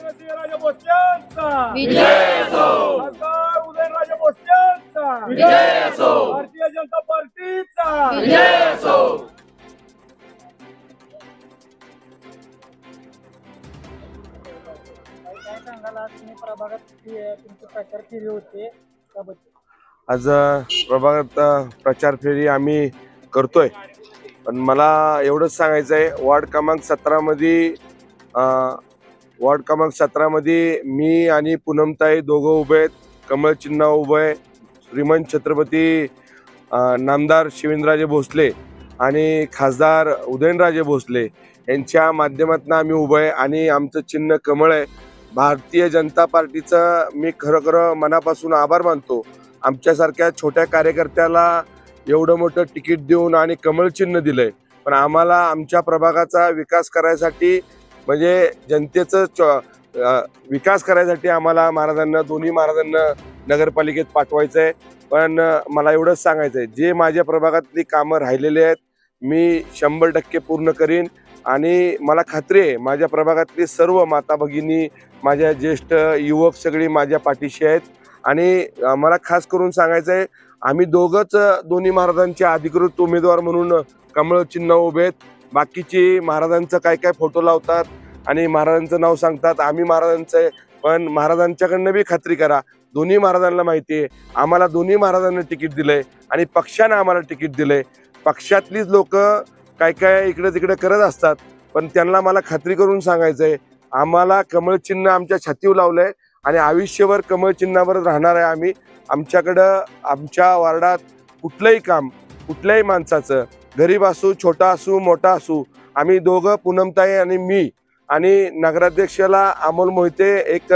शिवेंद्रसिंहराजे भोसलेंचा विजय असो खासदार उदयनराजे भोसलेंचा विजय असो भारतीय जनता पार्टीचा विजय असो काय सांगाल आज तुम्ही प्रभागात ती- तुमचे प्रचार केले होते त्याबद्दल आज अ, प्रभागात अ, प्रचार फेरी आम्ही करतोय. पण मला एवढंच सांगायचं आहे वार्ड क्रमांक सतरामध्ये वॉर्ड क्रमांक सतरामध्ये मी आणि पूनमताई दोघं उभे आहेत. कमळ चिन्ह उभं आहे. श्रीमंत छत्रपती नामदार शिवेंद्रराजे भोसले आणि खासदार उदयनराजे भोसले यांच्या माध्यमातून आम्ही उभं आहे आणि आमचं चिन्ह कमळ आहे. भारतीय जनता पार्टीचं मी खरं मनापासून आभार मानतो. आमच्यासारख्या छोट्या कार्यकर्त्याला एवढं मोठं तिकीट देऊन आणि कमळ चिन्ह दिलंय. पण आम्हाला आमच्या प्रभागाचा विकास करायसाठी म्हणजे जनतेचं चॉ विकास करायसाठी आम्हाला महाराजांना दोन्ही महाराजांना नगरपालिकेत पाठवायचं आहे पण मला एवढंच सांगायचं आहे जे माझ्या प्रभागातली कामं राहिलेली आहेत मी शंभर टक्के पूर्ण करीन. आणि मला खात्री आहे माझ्या प्रभागातली सर्व माता भगिनी माझ्या ज्येष्ठ युवक सगळी माझ्या पाठीशी आहेत. आणि मला खास करून सांगायचं आहे आम्ही दोघंच दोन्ही महाराजांचे अधिकृत उमेदवार म्हणून कमळ चिन्ह उभे आहेत. बाकीचे महाराजांचं काय काय फोटो लावतात आणि महाराजांचं नाव सांगतात आम्ही महाराजांचं आहे पण महाराजांच्याकडनं बी खात्री करा. दोन्ही महाराजांना माहिती आहे आम्हाला दोन्ही महाराजांना तिकीट दिलंय आणि पक्षानं आम्हाला तिकीट दिलंय. पक्षातलीच लोक काय काय इकडे तिकडे करत असतात पण त्यांना मला खात्री करून सांगायचं आहे आम्हाला कमळचिन्ह आमच्या छातीवर लावलंय आणि आयुष्यभर कमळचिन्हावरच राहणार आहे आम्ही. आमच्याकडं आमच्या वार्डात कुठलंही काम कुठल्याही माणसाचं गरीब असू छोटा असू मोठा असू आम्ही दोघं पूनमताई आणि मी आणि नगराध्यक्षाला अमोल मोहिते एक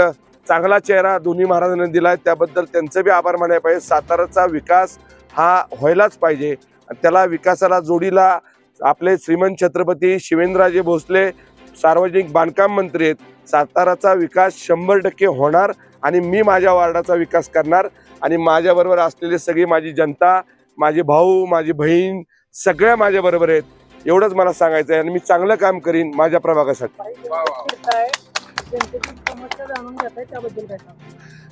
चांगला चेहरा दोन्ही महाराजांनी दिला आहे त्याबद्दल त्यांचं बी आभार मानायला पाहिजे. साताराचा विकास हा व्हायलाच पाहिजे. त्याला विकासाला जोडीला आपले श्रीमंत छत्रपती शिवेंद्रराजे भोसले सार्वजनिक बांधकाम मंत्री आहेत. साताराचा विकास शंभर टक्के होणार आणि मी माझ्या वार्डाचा विकास करणार. आणि माझ्याबरोबर असलेली सगळी माझी जनता माझे भाऊ माझी बहीण सगळ्या माझ्याबरोबर आहेत. एवढंच मला सांगायचं आहे आणि मी चांगलं काम करीन माझ्या प्रभागासाठी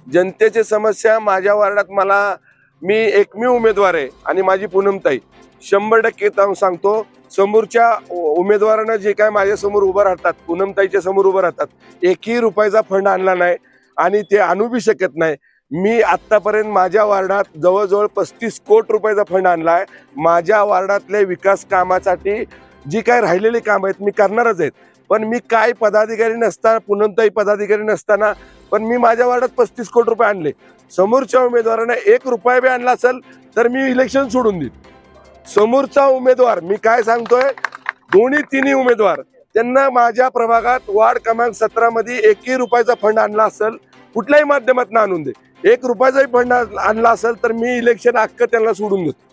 जनतेची समस्या माझ्या वार्डात मला मी एकमेव उमेदवार आहे आणि माझी पूनमताई. शंभर टक्के सांगतो समोरच्या उमेदवारानं जे काय माझ्यासमोर उभं राहतात पूनमताईच्या समोर उभं राहतात एकही रुपयाचा फंड आणला नाही आणि ते आणू बी शकत नाही. मी आत्तापर्यंत माझ्या वार्डात जवळजवळ पस्तीस कोटी रुपयाचा फंड आणला आहे माझ्या वार्डातल्या विकास कामासाठी जी काय राहिलेली कामं आहेत मी करणारच आहेत. पण मी काय पदाधिकारी नसताना पूनमताई पदाधिकारी नसताना पण मी माझ्या वार्डात पस्तीस कोटी रुपये आणले. समोरच्या उमेदवाराने एक रुपया बी आणला असेल तर मी इलेक्शन सोडून देईन. समोरचा उमेदवार मी काय सांगतोय? दोन्ही तिन्ही उमेदवार त्यांना माझ्या प्रभागात वार्ड क्रमांक सतरामध्ये एकही रुपयाचा फंड आणला असेल कुठल्याही माध्यमातून आणून दे. एक रुपयाचाही फंड आणला असेल तर मी इलेक्शन हक्क त्यांना सोडून देतो.